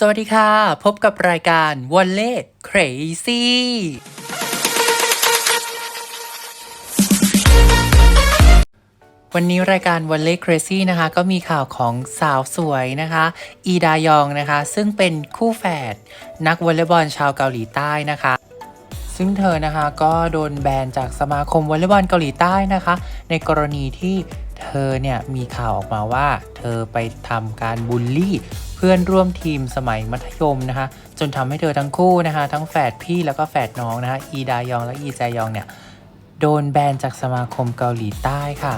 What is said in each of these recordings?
สวัสดีค่ะ พบกับรายการวอลเล่ครซี่วันนี้รายการวอลเล่ครซี่นะคะ ก็มีข่าวของสาวสวยนะคะ อีดายองนะคะ ซึ่งเป็นคู่แฝดนักวอลเลย์บอลชาวเกาหลีใต้นะคะ ซึ่งเธอนะคะก็โดนแบนจากสมาคมวอลเลย์บอลเกาหลีใต้นะคะ ในกรณีที่เธอเนี่ยมีข่าวออกมาว่า เธอไปทำการบูลลี่ เพื่อนร่วมทีมสมัยมัธยมนะคะ จนทำให้เธอทั้งคู่นะคะ ทั้งแฝดพี่แล้วก็แฝดน้องนะคะอีดายองและอีแจยองเนี่ยโดนแบนจากสมาคมเกาหลีใต้ค่ะ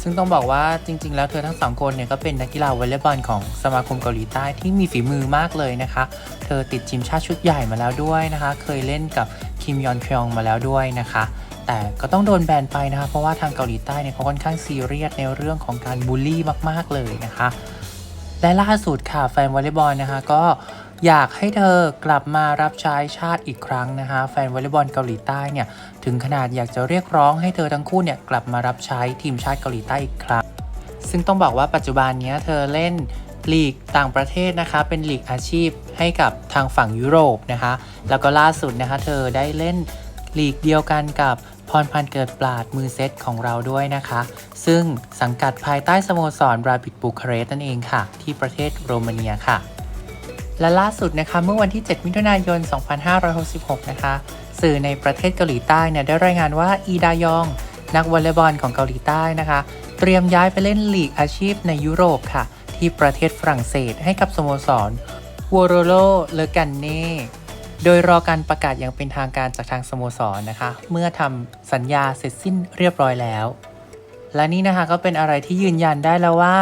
ซึ่งต้องบอกว่าจริง ๆ แล้วเธอทั้งสองคนเนี่ยก็เป็นนักกีฬาวอลเลย์บอลของสมาคมเกาหลีใต้ที่มีฝีมือมากเลยนะคะ เธอติดทีมชาติชุดใหญ่มาแล้วด้วยนะคะ เคยเล่นกับคิมยอนคยองมาแล้วด้วยนะคะแต่ก็ต้องโดนแบนไปนะคะ เพราะว่าทางเกาหลีใต้เนี่ยเขาค่อนข้างซีเรียสในเรื่องของการบูลลี่มาก ๆ เลยนะคะ และล่าสุดค่ะแฟนวอลเลย์บอลนะคะก็อยากให้เธอกลับมารับใช้ชาติอีกครั้งนะคะแฟนวอลเลย์บอลเกาหลีใต้เนี่ยถึงขนาดอยากจะเรียกร้องให้เธอทั้งคู่เนี่ยกลับมารับใช้ทีมชาติเกาหลีใต้อีกครั้ง ซึ่งต้องบอกว่าปัจจุบันนี้เธอเล่นลีกต่างประเทศนะคะ เป็นลีกอาชีพให้กับทางฝั่งยุโรปนะคะ แล้วก็ล่าสุดนะคะ เธอได้เล่นลีกเดียวกันกับ รพันธ์เกิดปราดมือเซตของเราด้วยนะคะ ซึ่งสังกัดภายใต้สโมสรบราบิดบูคาเรสต์นั่นเองค่ะ ที่ประเทศโรมาเนียค่ะ และล่าสุดนะคะเมื่อวันที่ 7 มิถุนายน 2566 นะคะ สื่อในประเทศเกาหลีใต้เนี่ยได้รายงานว่าอีดายอง นักวอลเลย์บอลของเกาหลีใต้นะคะ เตรียมย้ายไปเล่นลีกอาชีพในยุโรปค่ะ ที่ประเทศฝรั่งเศสให้กับสโมสรวอโรโลเลกันเน่ โดยรอการประกาศอย่างเป็นทางการจากทางสโมสรนะคะ เมื่อทำสัญญาเสร็จสิ้นเรียบร้อยแล้ว และนี่นะคะก็เป็นอะไรที่ยืนยันได้แล้วว่า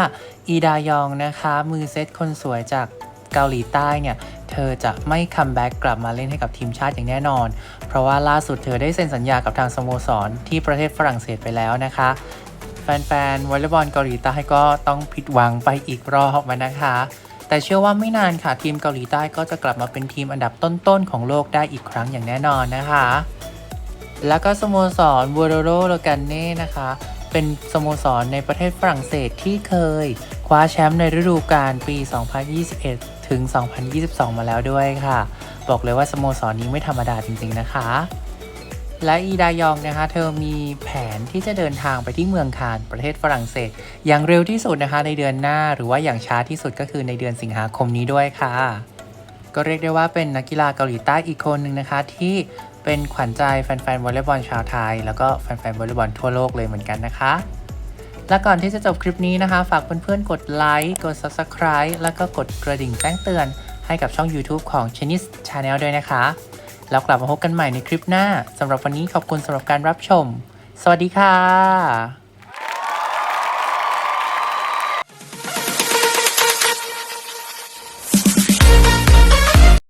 อีดายองนะคะ มือเซตคนสวยจากเกาหลีใต้เนี่ย เธอจะไม่คัมแบ็กกลับมาเล่นให้กับทีมชาติอย่างแน่นอน เพราะว่าล่าสุดเธอได้เซ็นสัญญากับทางสโมสรที่ประเทศฝรั่งเศสไปแล้วนะคะ แฟนๆวอลเลย์บอลเกาหลีใต้ก็ต้องผิดหวังไปอีกรอบมานะคะ แต่เชื่อว่าไม่นานค่ะทีมเกาหลีใต้ก็จะกลับมาเป็นทีมอันดับต้นๆของโลกได้อีกครั้งอย่างแน่นอนนะคะ แล้วก็สโมสรบูโรโรโลกันเน่นะคะ เป็นสโมสรในประเทศฝรั่งเศสที่เคย คว้าแชมป์ในฤดูกาลปี 2021 ถึง 2022 มาแล้วด้วยค่ะ บอกเลยว่าสโมสรนี้ไม่ธรรมดาจริงๆนะคะ และอีดายองนะคะเธอมีแผนที่จะเดินทางไปที่เมืองคานประเทศฝรั่งเศส อย่างเร็วที่สุดนะคะในเดือนหน้าหรือว่าอย่างช้าที่สุดก็คือในเดือนสิงหาคมนี้ด้วยค่ะ ก็เรียกได้ว่าเป็นนักกีฬาเกาหลีใต้อีกคนหนึ่งนะคะ ที่เป็นขวัญใจแฟนๆวอลเลย์บอลชาวไทย แล้วก็แฟนๆวอลเลย์บอลทั่วโลกเลยเหมือนกันนะคะ และก่อนที่จะจบคลิปนี้นะคะ ฝากเพื่อนๆกดไลค์กด Subscribe แล้วก็กดกระดิ่งแจ้งเตือนให้กับช่อง YouTube ของ Chinese Channel ด้วยนะคะ แล้วกลับมาพบกันใหม่ในคลิปหน้าสำหรับวันนี้ขอบคุณสำหรับการรับชม สวัสดีค่ะ